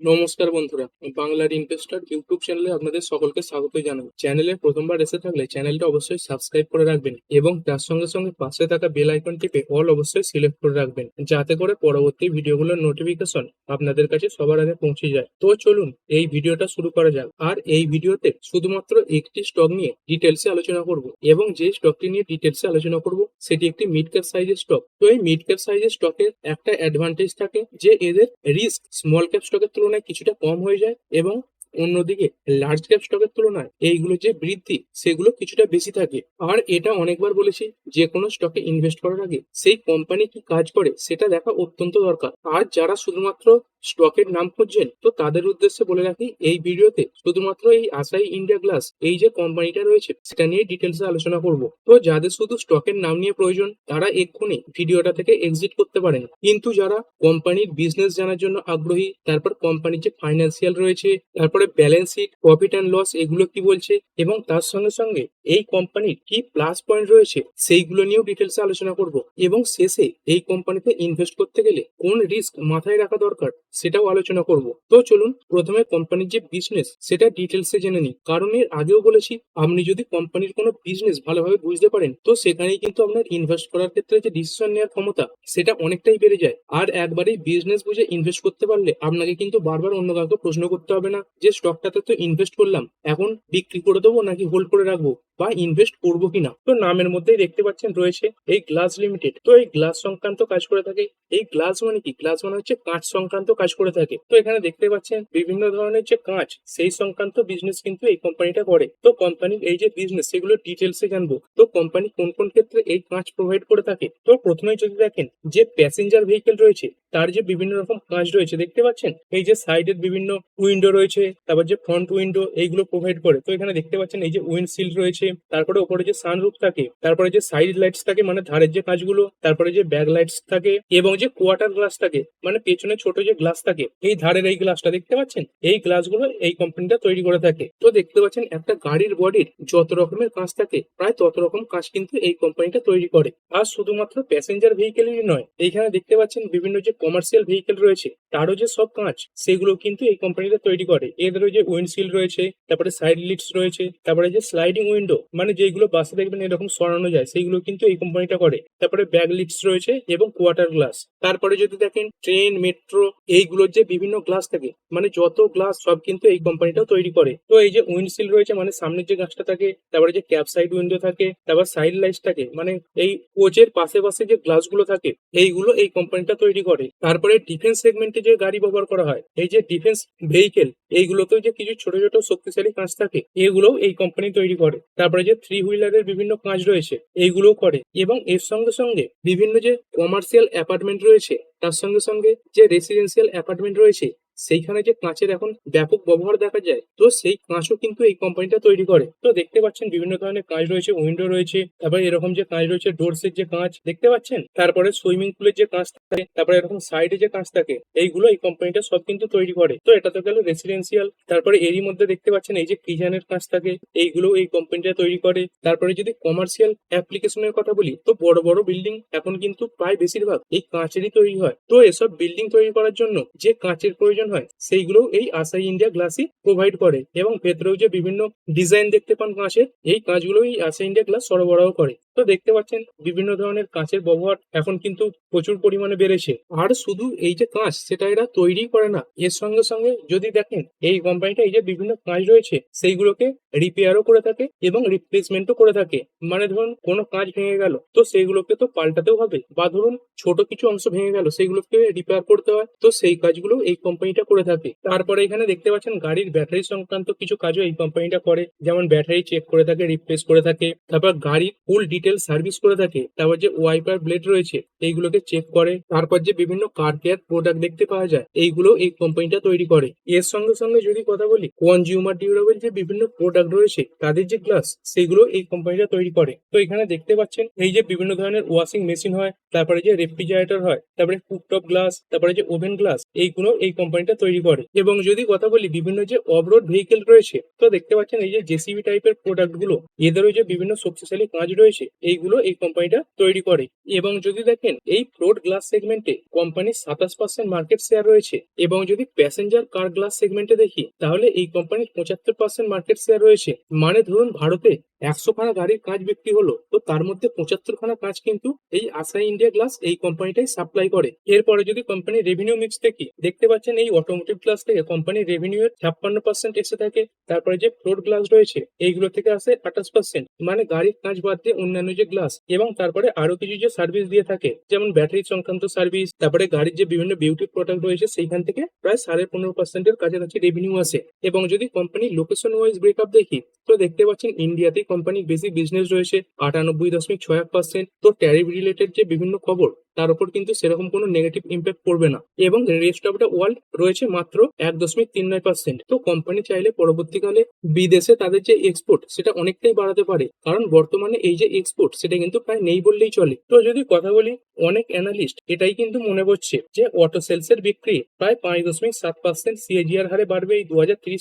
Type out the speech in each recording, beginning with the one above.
নমস্কার বন্ধুরা, বাংলার ইনভেস্টর ইউটিউব চ্যানেলে আপনাদের সকলকে স্বাগত জানাই। চ্যানেলে প্রথমবার এসে থাকলে চ্যানেলটা অবশ্যই সাবস্ক্রাইব করে রাখবেন এবং তার সঙ্গে সঙ্গে পাশে থাকা বেল আইকন টিপে অল অবশ্যই সিলেক্ট করে রাখবেন, যাতে করে পরবর্তী ভিডিওগুলোর নোটিফিকেশন আপনাদের কাছে সবার আগে পৌঁছে যায়। তো চলুন এই ভিডিওটা শুরু করা যাক। আর এই ভিডিওতে শুধুমাত্র একটি স্টক নিয়ে ডিটেলসে আলোচনা করব এবং যে স্টকটি নিয়ে ডিটেলসে আলোচনা করব, সেটি একটি মিড ক্যাপ সাইজের স্টক তো এই মিড ক্যাপ সাইজের স্টকের একটা অ্যাডভান্টেজ থাকে যে এদের রিস্ক স্মল ক্যাপ স্টকের তুলনায় কিছুটা কম হয়ে যায় এবং অন্যদিকে লার্জ ক্যাপ স্টকের তুলনায় এইগুলো যে বৃদ্ধি, সেগুলো কিছুটা বেশি থাকে। আর এটা অনেকবার বলেছি, যে কোনো স্টকে ইনভেস্ট করার আগে সেই কোম্পানি কি কাজ করে, সেটা দেখা অত্যন্ত দরকার। আর যারা শুধুমাত্র স্টকের নাম খুঁজছেন, তো তাদের উদ্দেশ্যে বলে রাখি, এই ভিডিওতে শুধুমাত্র এই আসাই ইন্ডিয়া গ্লাস এই যে কোম্পানিটা রয়েছে, সেটা নিয়ে ডিটেলসে আলোচনা করব। তো যাদের শুধু স্টকের নাম নিয়ে প্রয়োজন, তারা এক্ষুনি ভিডিওটা থেকে এক্সিট করতে পারেন। কিন্তু যারা কোম্পানির বিজনেস জানার জন্য আগ্রহী, তারপর কোম্পানির যে ফাইন্যান্সিয়াল রয়েছে, তারপরে balance sheet profit and loss এগুলো কি বলছে, এবং তার সঙ্গে সঙ্গে এই কোম্পানির কি প্লাস পয়েন্ট রয়েছে, সেইগুলো নিয়েও ডিটেলসে আলোচনা করব। এবং শেষে এই কোম্পানিতে ইনভেস্ট করতে গেলে কোন রিস্ক মাথায় রাখা দরকার সেটাও আলোচনা করব। তো চলুন, প্রথমে কোম্পানির যে বিজনেস সেটা ডিটেলসে জেনে নিই। কারণ এর আগেও বলেছি, আপনি যদি কোম্পানির কোনো বিজনেস ভালোভাবে বুঝতে পারেন, তো সেখানেই কিন্তু আপনার ইনভেস্ট করার ক্ষেত্রে যে ডিসিশন নেওয়ার ক্ষমতা, সেটা অনেকটাই বেড়ে যায়। আর একবারেই বিজনেস বুঝে ইনভেস্ট করতে পারলে, আপনাকে কিন্তু বারবার অন্য কাউকে প্রশ্ন করতে হবে না যে স্টকটাতে তো ইনভেস্ট করলাম, এখন বিক্রি করে দেবো নাকি হোল্ড করে রাখব বা ইনভেস্ট করব কিনা? তো নামের মধ্যেই দেখতে পাচ্ছেন রয়েছে এই গ্লাস লিমিটেড তো এই গ্লাস সংক্রান্ত কাজ করে থাকে। এই গ্লাস মানে কি? গ্লাস মানে হচ্ছে কাঁচ সংক্রান্ত কাজ করে থাকে। তো এখানে দেখতে পাচ্ছেন বিভিন্ন ধরনের যে কাঁচ, সেই সংক্রান্ত বিজনেস কিন্তু এই কোম্পানিটা করে। তো কোম্পানির এই যে বিজনেস সেগুলো ডিটেলসে জানব। তো কোম্পানি কোন কোন ক্ষেত্রে এই কাঁচ প্রোভাইড করে থাকে? তো প্রথমে যদি দেখেন যে প্যাসেঞ্জার ভেহিকেল রয়েছে, তার যে বিভিন্ন রকম কাজ রয়েছে, দেখতে পাচ্ছেন? এই যে সাইডের বিভিন্ন উইন্ডো রয়েছে, তারপর যে ফ্রন্ট উইন্ডো এইগুলো প্রোভাইড করে। তো এখানে দেখতে পাচ্ছেন এই যে উইন্ডশিল্ড রয়েছে, তারপরে ওপরে যে সানরুফ থাকে, তারপরে যে সাইড লাইটস থাকে মানে ধারের যে কাজগুলো, তারপরে যে ব্যাক লাইটস থাকে, এবং যে কোয়ার্টার গ্লাস থাকে মানে পেছনে ছোট যে গ্লাস থাকে এই ধারের এই গ্লাসটা দেখতে পাচ্ছেন? এই গ্লাসগুলো এই কোম্পানিটা তৈরি করে থাকে। তো দেখতে পাচ্ছেন, একটা গাড়ির বডির যত রকমের কাঁচ থাকে, প্রায় তত রকম কাঁচ কিন্তু এই কোম্পানিটা তৈরি করে। আর শুধুমাত্র প্যাসেঞ্জার ভেহিকেলেরই নয়, এইখানে দেখতে পাচ্ছেন বিভিন্ন যে কমার্শিয়াল ভেহিকেল রয়েছে, তারও যে সব কাঁচ সেগুলো কিন্তু এই কোম্পানিটা তৈরি করে। এদেরও যে উইন্ডশিল্ড রয়েছে, তারপরে সাইড লিডস রয়েছে, তারপরে যে স্লাইডিং উইন্ডো মানে যেগুলো বাসে দেখবেন এরকম সরানো যায় সেইগুলো কিন্তু এই কোম্পানিটা করে। তারপরে ব্যাগ লিডস রয়েছে এবং কোয়ার্টার গ্লাস তারপরে যদি দেখেন ট্রেন মেট্রো এইগুলোর যে বিভিন্ন গ্লাস থাকে মানে যত গ্লাস সব কিন্তু এই কোম্পানিটাও তৈরি করে। তো এই যে উইন্ডশিল্ড রয়েছে মানে সামনের যে গাছটা থাকে, তারপরে যে ক্যাপ সাইড উইন্ডো থাকে, তারপর সাইড লাইট থাকে মানে এই কোচের পাশে পাশে যে গ্লাসগুলো থাকে, এইগুলো এই কোম্পানিটা তৈরি করে। তারপরে ডিফেন্স সেগমেন্টে যে গাড়ি ব্যবহার করা হয়, এই যে ডিফেন্স ভেহিকেল এইগুলোতেও যে কিছু ছোট ছোট শক্তিশালী কাঁচ থাকে, এগুলোও এই কোম্পানি তৈরি করে। তারপরে যে থ্রি হুইলারের বিভিন্ন কাঁচ রয়েছে, এইগুলোও করে। এবং এর সঙ্গে সঙ্গে বিভিন্ন যে কমার্শিয়াল অ্যাপার্টমেন্ট রয়েছে, তার সঙ্গে সঙ্গে যে রেসিডেন্সিয়াল অ্যাপার্টমেন্ট রয়েছে সেইখানে যে কাঁচের এখন ব্যাপক ব্যবহার দেখা যায়, তো সেই কাঁচও কিন্তু এই কোম্পানিটা তৈরি করে। তো দেখতে পাচ্ছেন বিভিন্ন ধরনের কাঁচ রয়েছে উইন্ডো রয়েছে, তারপরে এরকম যে কাঁচ রয়েছে ডোরসের যে কাঁচ, দেখতে পাচ্ছেন? তারপরে সুইমিং পুলের যে কাঁচ থাকে, তারপরে এরকম সাইডে যে কাঁচ থাকে, এইগুলো এই কোম্পানিটা সব কিন্তু তৈরি করে। তো এটা তো গেল রেসিডেন্সিয়াল তারপরে এরই মধ্যে দেখতে পাচ্ছেন এই যে কিজানের কাঁচ থাকে, এইগুলো এই কোম্পানিটা তৈরি করে। তারপরে যদি কমার্শিয়াল অ্যাপ্লিকেশনের কথা বলি, তো বড় বড় বিল্ডিং এখন কিন্তু প্রায় বেশিরভাগ এই কাঁচেরই তৈরি হয়। তো এসব বিল্ডিং তৈরি করার জন্য যে কাঁচের প্রয়োজন হয় সেইগুলো এই আসাই ইন্ডিয়া গ্লাসই প্রোভাইড করে এবং ভেতরেও যে বিভিন্ন ডিজাইন দেখতে পান কাঁচের, এই কাঁচগুলো এই আসাই ইন্ডিয়া গ্লাস সরবরাহ করে। তো দেখতে পাচ্ছেন, বিভিন্ন ধরনের কাঁচের ব্যবহার এখন কিন্তু প্রচুর পরিমাণে বেড়েছে। আর শুধু এই যে কাঁচ, সেটা এরা তৈরি করে না। এর সঙ্গে সঙ্গে যদি দেখেন, এই কোম্পানিটা এই যে বিভিন্ন কাঁচ রয়েছে, সেইগুলোকে রিপেয়ারও করে থাকে এবং রিপ্লেসমেন্টও করে থাকে। মানে ধরুন, কোনো কাঁচ ভেঙে গেল, তো সেইগুলোকে তো পাল্টাতেও হবে। বা ধরুন, ছোট কিছু অংশ ভেঙে গেল, সেইগুলোকে রিপেয়ার করতে হয়। তো সেই কাজগুলো এই কোম্পানিটা করে থাকে। তারপরে এখানে দেখতে পাচ্ছেন গাড়ির ব্যাটারি সংক্রান্ত কিছু কাজও এই কোম্পানিটা করে। যেমন ব্যাটারি চেক করে থাকে রিপ্লেস করে থাকে, তারপর গাড়ির ফুল ডিটেল সার্ভিস করে থাকে, তারপর যে ওয়াইপার ব্লেড রয়েছে, এইগুলোকে চেক করে। তারপর যে বিভিন্ন কার কেয়ার প্রোডাক্ট দেখতে পাওয়া যায়, এইগুলো এই কোম্পানিটা তৈরি করে। এর সঙ্গে সঙ্গে যদি কথা বলি কনজিউমার ডিউরেবল যে বিভিন্ন প্রোডাক্ট রয়েছে, তাদের যে গ্লাস সেগুলো এই কোম্পানিটা তৈরি করে। তো এখানে দেখতে পাচ্ছেন, এই যে বিভিন্ন ধরনের ওয়াশিং মেশিন হয়, তারপরে যে রেফ্রিজারেটর হয়, তারপরে কুকটপ গ্লাস তারপরে যে ওভেন গ্লাস এইগুলো এই কোম্পানিটা কোম্পানিটা তৈরি করে। এবং যদি কথা বলি বিভিন্ন যে অবরোড ভেহিকেল রয়েছে, তো দেখতে পাচ্ছেন এই যে জেসিবি টাইপের প্রোডাক্টগুলো এদেরও যে বিভিন্ন শক্তিশালী কাজ রয়েছে, এইগুলো এই কোম্পানিটা তৈরি করে। এবং যদি দেখেন, এই ফ্লোট গ্লাস সেগমেন্টে কোম্পানির সাতাশ পার্সেন্ট মার্কেট শেয়ার রয়েছে, এবং যদি প্যাসেঞ্জার কার গ্লাস সেগমেন্টে দেখি, তাহলে এই কোম্পানির পঁচাত্তর পার্সেন্ট মার্কেট শেয়ার রয়েছে। মানে ধরুন, ভারতে একশো খানা গাড়ির কাজ বিক্রি হলো, তো তার মধ্যে পঁচাত্তর খানা কাজ কিন্তু এই আসাই ইন্ডিয়া গ্লাস এই কোম্পানিটাই সাপ্লাই করে। এরপরে যদি কোম্পানির রেভিনিউ মিক্স দেখি, দেখতে পাচ্ছেন এই অটোমোটিভ গ্লাস থেকে কোম্পানির রেভিনিউ এর ছাপ্পান্ন পার্সেন্ট এসে থাকে, তারপরে যে ফ্লোর গ্লাস রয়েছে, এইগুলো থেকে আসে আঠাশ পার্সেন্ট মানে গাড়ির কাজ বাদ দিয়ে অন্যান্য যে গ্লাস এবং তারপরে আরও কিছু যে সার্ভিস দিয়ে থাকে, যেমন ব্যাটারি সংক্রান্ত সার্ভিস তারপরে গাড়ির যে বিভিন্ন বিউটি প্রোডাক্ট রয়েছে, সেইখান থেকে প্রায় সাড়ে পনেরো পার্সেন্টের কাছাকাছি রেভিনিউ আসে। এবং যদি কোম্পানির লোকেশন ওয়াইজ ব্রেকআপ দেখি, তো দেখতে পাচ্ছেন ইন্ডিয়াতে কোম্পানির বেশি বিজনেস রয়েছে, আটানব্বই দশমিক ছয় এক পার্সেন্ট তো ট্যারিফ রিলেটেড যে বিভিন্ন খবর তার উপর কিন্তু সেরকম কোনো নেগেটিভ ইম্প্যাক্ট পড়বে না। এবং রেস্ট অফ দ্য ওয়ার্ল্ড রয়েছে মাত্র এক দশমিক তিন নয় পার্সেন্ট তো কোম্পানি চাইলে পরবর্তীকালে বিদেশে তাদের যে এক্সপোর্ট সেটা অনেকটাই বাড়াতে পারে। কারণ বর্তমানে এই যে এক্সপোর্ট সেটা কিন্তু প্রায় নেই বললেই চলে। তো যদি কথা বলি অনেক অ্যানালিস্ট এটাই কিন্তু মনে করছে যে অটো সেলস এর বিক্রি প্রায় পাঁচ দশমিক সাত পার্সেন্ট সিএজিআর হারে বাড়বে এই দু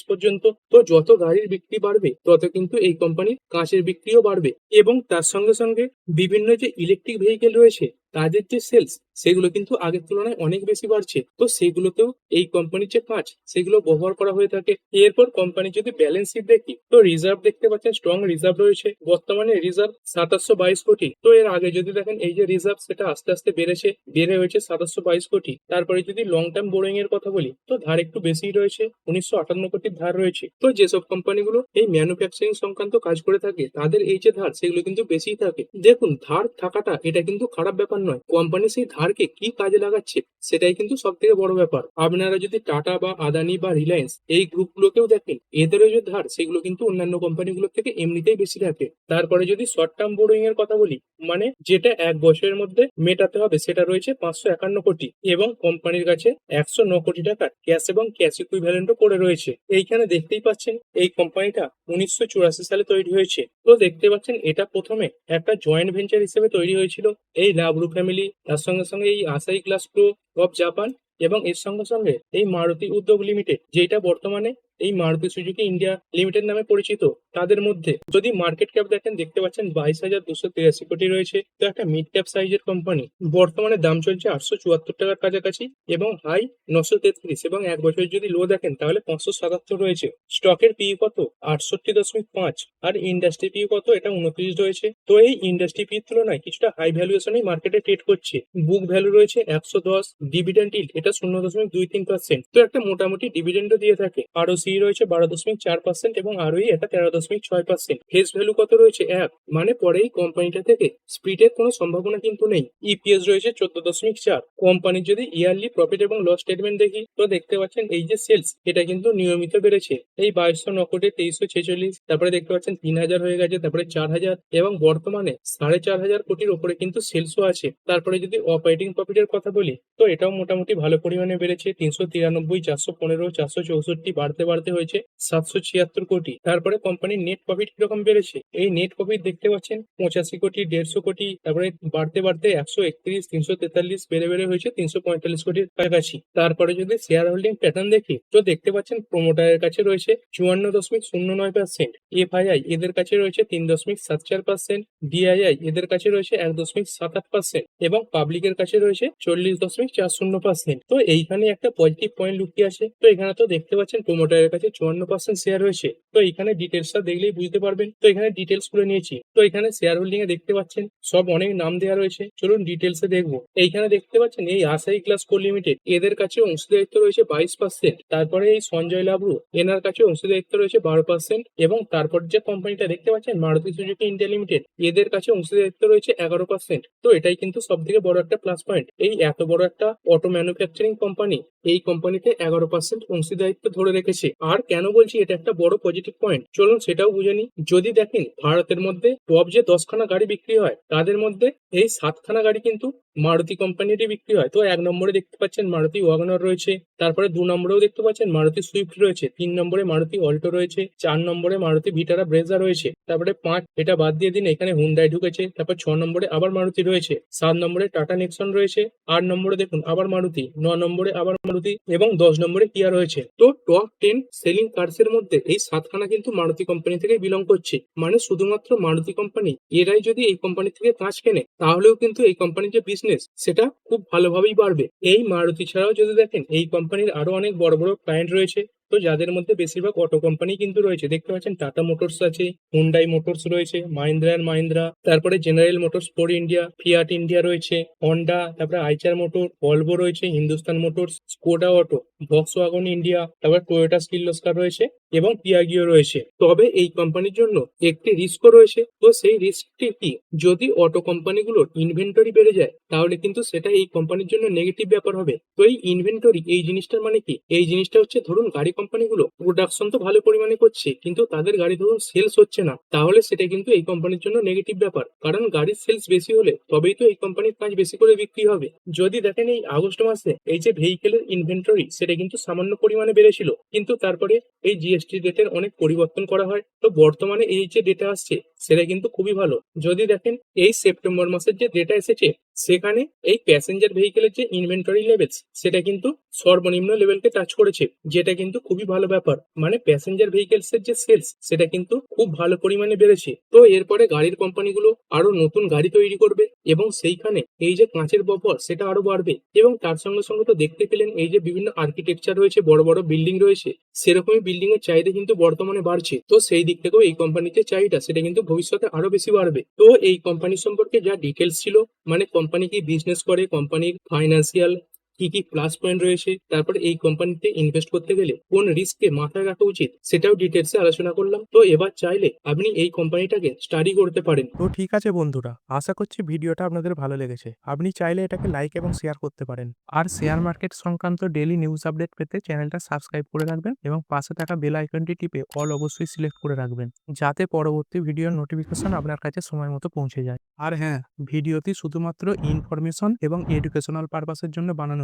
পর্যন্ত। তো যত গাড়ির বিক্রি বাড়বে, তত কিন্তু এই কোম্পানির কাঁচের বিক্রিও বাড়বে। এবং তার সঙ্গে সঙ্গে বিভিন্ন যে ইলেকট্রিক ভেহিকেল রয়েছে তাদের যে সেলস সেগুলো কিন্তু আগের তুলনায় অনেক বেশি বাড়ছে। তো সেগুলোতেও এই কোম্পানির যে কাঁচ সেগুলো ব্যবহার করা হয়ে থাকে। এরপর কোম্পানি যদি ব্যালেন্স শিট দেখি, তো রিজার্ভ দেখতে পাচ্ছেন স্ট্রং রিজার্ভ রয়েছে। বর্তমানে রিজার্ভ সাতাশশো বাইশ কোটি। তো এর আগে যদি দেখেন, এই যে রিজার্ভ সেটা আস্তে আস্তে বেড়েছে, বেড়ে হয়েছে সাতাশশো বাইশ কোটি। তারপরে যদি লং টার্ম বোরিং এর কথা বলি, তো ধার একটু বেশি রয়েছে, উনিশশো আটান্ন কোটির ধার রয়েছে। তো যেসব কোম্পানিগুলো এই ম্যানুফ্যাকচারিং সংক্রান্ত কাজ করে থাকে, তাদের এই যে ধার, সেগুলো কিন্তু বেশিই থাকে। দেখুন, ধার থাকাটা, এটা কিন্তু খারাপ ব্যাপার নয়। কোম্পানি সেই ধারকে কি কাজে লাগাচ্ছে সেটাই কিন্তু সব থেকে বড় ব্যাপার। আপনারা যদি টাটা বা আদানি বা রিলায়েন্স এই গ্রুপগুলোকেও দেখেন এদেরও যে ধার সেগুলো কিন্তু অন্যান্য কোম্পানিগুলোর থেকে এমনিতেই বেশি থাকে। তারপরে যদি শর্ট টার্ম বোরোয়িং এর কথা বলি মানে যেটা এক বছরের মধ্যে মেটাতে হবে সেটা রয়েছে পাঁচশো একান্ন কোটি এবং কোম্পানির কাছে একশো ন কোটি টাকার ক্যাশ এবং ক্যাশ ইকুইভ্যালেন্টও পড়ে রয়েছে। এইখানে দেখতেই পাচ্ছেন এই কোম্পানিটা উনিশশো চুরাশি সালে তৈরি হয়েছে। তো দেখতে পাচ্ছেন এটা প্রথমে একটা জয়েন্ট ভেঞ্চার হিসেবে তৈরি হয়েছিল। এই লাভরু ফ্যামিলি তার সঙ্গে এই Asahi glass pro of Japan এবং এর সঙ্গে সঙ্গে এই মারুতি উদ্যোগ লিমিটেড যেটা বর্তমানে এই মারুতি সুজুকি ইন্ডিয়া লিমিটেড নামে পরিচিত, তাদের মধ্যে যদি মার্কেট ক্যাপ দেখেন, দেখতে পাচ্ছেন বাইশ হাজার দুশো তিরাশি কোটি রয়েছে। তো একটা মিড ক্যাপ সাইজের কোম্পানি বর্তমানে দাম চলছে আটশো চুয়াত্তর টাকার কাছাকাছি এবং হাই নশো তেত্রিশ এবং এক বছর যদি লো দেখেন, তাহলে পাঁচশো সাতাত্তর রয়েছে। স্টকের পি কত? আটষট্টি দশমিক পাঁচ। আর ইন্ডাস্ট্রি পি কত? এটা উনত্রিশ রয়েছে। তো এই ইন্ডাস্ট্রি পির তুলনায় কিছুটা হাই ভ্যালুয়েশনই মার্কেটে ট্রেড করছে। বুক ভ্যালু রয়েছে একশো দশ ডিভিডেন্ড ইল্ড এটা শূন্য দশমিক দুই তিন পার্সেন্ট তো একটা মোটামুটি ডিভিডেন্ডও দিয়ে থাকে। আরও সি রয়েছে বারো দশমিক চার পার্সেন্ট এবং আরোই এটা তেরো দশমিক ছয় পার্সেন্ট ফেস ভ্যালু কত রয়েছে? এক। মানে পরে এই কোম্পানিটা থেকে স্প্রিটের কোনো সম্ভাবনা কিন্তু নেই। ইপিএস রয়েছে চোদ্দ দশমিক চার। কোম্পানির যদি ইয়ারলি প্রফিট এবং লস স্টেটমেন্ট দেখি, তো দেখতে পাচ্ছেন এই যে সেলস এটা কিন্তু নিয়মিত বেড়েছে। এই বাইশশো ন কোটি তেইশশো ছেচল্লিশ, তারপরে দেখতে পাচ্ছেন তিন হাজার হয়ে গেছে, তারপরে চার হাজার এবং বর্তমানে সাড়ে চার হাজার কোটির ওপরে কিন্তু সেলসও আছে। তারপরে যদি অপারেটিং প্রফিটের কথা বলি, তো এটাও মোটামুটি ভালো পরিমাণে বেড়েছে। তিনশো তিরানব্বই, চারশো পনেরো, চারশো চৌষট্টি বাড়তে বাড়তে হয়েছে সাতশো ছিয়াত্তর কোটি। তারপরে কোম্পানির নেট প্রফিট কীরকম বেড়েছে? এই নেট প্রফিট দেখতে পাচ্ছেন, পঁচাশি কোটি, দেড়শো কোটি, তারপরে বাড়তে বাড়তে একশো একত্রিশ, তিনশো তেতাল্লিশ বেড়ে বেড়ে হয়েছে তিনশো পঁয়তাল্লিশ কোটির কাছাকাছি। তারপরে যদি শেয়ার হোল্ডিং প্যাটার্ন দেখি, তো দেখতে পাচ্ছেন প্রোমোটারের কাছে রয়েছে চুয়ান্ন দশমিক শূন্য নয় পার্সেন্ট এফআইআই এদের কাছে রয়েছে তিন দশমিক সাত চার পার্সেন্ট ডিআইআই এদের কাছে রয়েছে এক দশমিক সাত আট পার্সেন্ট এবং পাবলিকের কাছে রয়েছে চল্লিশ দশমিক চার শূন্য পার্সেন্ট তো এইখানে একটা পজিটিভ পয়েন্ট লুকিয়ে আছে। তো এখানে তো দেখতে পাচ্ছেন প্রোমোটারের কাছে চুয়ান্ন পার্সেন্ট শেয়ার রয়েছে তো এখানে ডিটেলসটা দেখলেই বুঝতে পারবেন। তো এখানে ডিটেলসগুলো নিয়েছি। তো এখানে শেয়ার হোল্ডিং এ দেখতে পাচ্ছেন সব অনেক নাম দেওয়া রয়েছে। চলুন ডিটেলস এ দেখব। এইখানে দেখতে পাচ্ছেন এই আসাই গ্লাস কো লিমিটেড এদের কাছে অংশীদারিত্ব রয়েছে বাইশ পার্সেন্ট তারপরে এই সঞ্জয় লাবরু এনার কাছে অংশীদারিত্ব রয়েছে বারো পার্সেন্ট এবং তারপর যে কোম্পানিটা দেখতে পাচ্ছেন মারুতি সুজুকি ইন্ডিয়া লিমিটেড এদের কাছে অংশীদারিত্ব রয়েছে এগারো পার্সেন্ট তো এটাই কিন্তু সব থেকে বড় একটা প্লাস পয়েন্ট এই এত বড় একটা অটো ম্যানুফ্যাকচারিং কোম্পানি এই কোম্পানিতে এগারো পার্সেন্ট অংশীদারিত্ব ধরে রেখেছে। আর কেন বলছি এটা একটা বড় পজিটিভ পয়েন্ট চলুন সেটাও বুঝে যদি দেখেন ভারতের মধ্যে টপ যে দশখানা গাড়ি বিক্রি হয়, তাদের মধ্যে এই সাতখানা গাড়ি কিন্তু মারুতি কোম্পানিরই বিক্রি হয়। তো এক নম্বরে দেখতে পাচ্ছেন মারুতি ওয়াগনার রয়েছে, তারপরে দু নম্বরেও দেখতে পাচ্ছেন মারুতি সুইফট রয়েছে, তিন নম্বরে মারুতি অল্টো রয়েছে, চার নম্বরে মারুতি ভিটারা ব্রেজা রয়েছে, তারপরে পাঁচ, এটা বাদ দিয়ে দিন, এখানে হুন্ডাই ঢুকেছে, তারপর ছ নম্বরে আবার মারুতি রয়েছে, সাত নম্বরে টাটা নেক্সন রয়েছে, আট নম্বরে দেখুন আবার মারুতি ন নম্বরে আবার মারুতি এবং দশ নম্বরে কিয়া রয়েছে। তো টপ টেন সেলিং কার্স এর মধ্যে এই সাতখানা কিন্তু মারুতি কোম্পানি থেকে বিলং করছে। মানে শুধুমাত্র মারুতি কোম্পানি এরাই যদি এই কোম্পানি থেকে কাজ কেনে, তাহলেও কিন্তু এই কোম্পানির যে বিজনেস সেটা খুব ভালোভাবেই বাড়বে। এই মারুতি ছাড়াও যদি দেখেন, এই কোম্পানির আরও অনেক বড় বড় ক্লায়েন্ট রয়েছে। তো যাদের মধ্যে বেশিরভাগ অটো কোম্পানি কিন্তু রয়েছে, দেখতে পাচ্ছেন টাটা মোটরস আছে হুন্ডাই মোটরস রয়েছে মাহিন্দ্রা অ্যান্ড মাহিন্দ্রা তারপরে General Motors Ford India Fiat India রয়েছে হন্ডা তারপরে আইচার মোটর ভলভো রয়েছে Hindustan Motors Skoda auto Volkswagen India তারপর টয়োটা স্কিলোস্কার রয়েছে। এবং পিয়াগিও রয়েছে। তবে এই কোম্পানির জন্য একটি রিস্কও রয়েছে। তো সেই রিস্কটি কি? যদি অটো কোম্পানিগুলোর ইনভেন্টরি বেড়ে যায়, তাহলে কিন্তু সেটা এই কোম্পানির জন্য নেগেটিভ ব্যাপার হবে। তো এই ইনভেন্টরি এই জিনিসটার মানে কি? এই জিনিসটা হচ্ছে, ধরুন গাড়ি কোম্পানিগুলো প্রোডাকশন তো ভালো পরিমাণে করছে, কিন্তু তাদের গাড়ি ধরুন সেলস হচ্ছে না, তাহলে সেটা কিন্তু এই কোম্পানির জন্য নেগেটিভ ব্যাপার। কারণ গাড়ির সেলস বেশি হলে তবেই তো এই কোম্পানির কাজ বেশি করে বিক্রি হবে। যদি দেখেন এই আগস্ট মাসে এই যে ভেহিকেলের ইনভেন্টরি সেটা কিন্তু সামান্য পরিমাণে বেড়েছিল। কিন্তু তারপরে এই জিএসটি রেটের অনেক পরিবর্তন করা হয়। তো বর্তমানে এই যে ডেটা আসছে সেটা কিন্তু খুবই ভালো। যদি দেখেন, এই সেপ্টেম্বর মাসের যে ডেটা এসেছে, সেখানে এই প্যাসেঞ্জার ভেহিকেলের যে ইনভেন্টরি লেভেলস সেটা কিন্তু সর্বনিম্ন লেভেলকে টাচ করেছে, যেটা কিন্তু খুবই ভালো ব্যাপার। মানে প্যাসেঞ্জার ভেহিকেলস এর যে সেলস সেটা কিন্তু খুব ভালো পরিমাণে বেড়েছে। তো এরপরে গাড়ির কোম্পানিগুলো আরও নতুন গাড়ি তৈরি করবে এবং সেইখানে এই যে কাঁচের ব্যবহার সেটা আরও বাড়বে। এবং তার সঙ্গে সঙ্গে তো দেখতে পেলেন, এই যে বিভিন্ন আর্কিটেকচার রয়েছে, বড় বড় বিল্ডিং রয়েছে, সেরকমই বিল্ডিং এর চাহিদা কিন্তু বর্তমানে বাড়ছে। তো সেই দিক থেকেও এই কোম্পানিতে চাহিদা, সেটা কিন্তু ভবিষ্যতে আরও বেশি বাড়বে। তো এই কোম্পানি সম্পর্কে যা ডিটেলস ছিল মানে কোম্পানি কি বিজনেস করে কোম্পানির ফাইন্যান্সিয়াল কি কি প্লাস পয়েন্ট রয়েছে, তারপরে এই কোম্পানিতে ইনভেস্ট করতে গেলে কোন রিস্ককে মাথায় রাখা উচিত, সেটাও ডিটেলসে আলোচনা করলাম। তো এবার চাইলে আপনি এই কোম্পানিটাকে স্টাডি করতে পারেন। তো ঠিক আছে বন্ধুরা, আশা করছি ভিডিওটা আপনাদের ভালো লেগেছে। আপনি চাইলে এটাকে লাইক এবং শেয়ার করতে পারেন। আর শেয়ার মার্কেট সংক্রান্ত ডেলি নিউজ আপডেট পেতে চ্যানেলটা সাবস্ক্রাইব করে রাখবেন এবং পাশে থাকা বেল আইকনটি টিপে অল অবশ্যই সিলেক্ট করে রাখবেন, যাতে পরবর্তী ভিডিওর নোটিফিকেশন আপনার কাছে সময় মতো পৌঁছে যায়। আর হ্যাঁ ভিডিওটি শুধুমাত্র ইনফরমেশন এবং এডুকেশনাল পারপাসের জন্য বানানো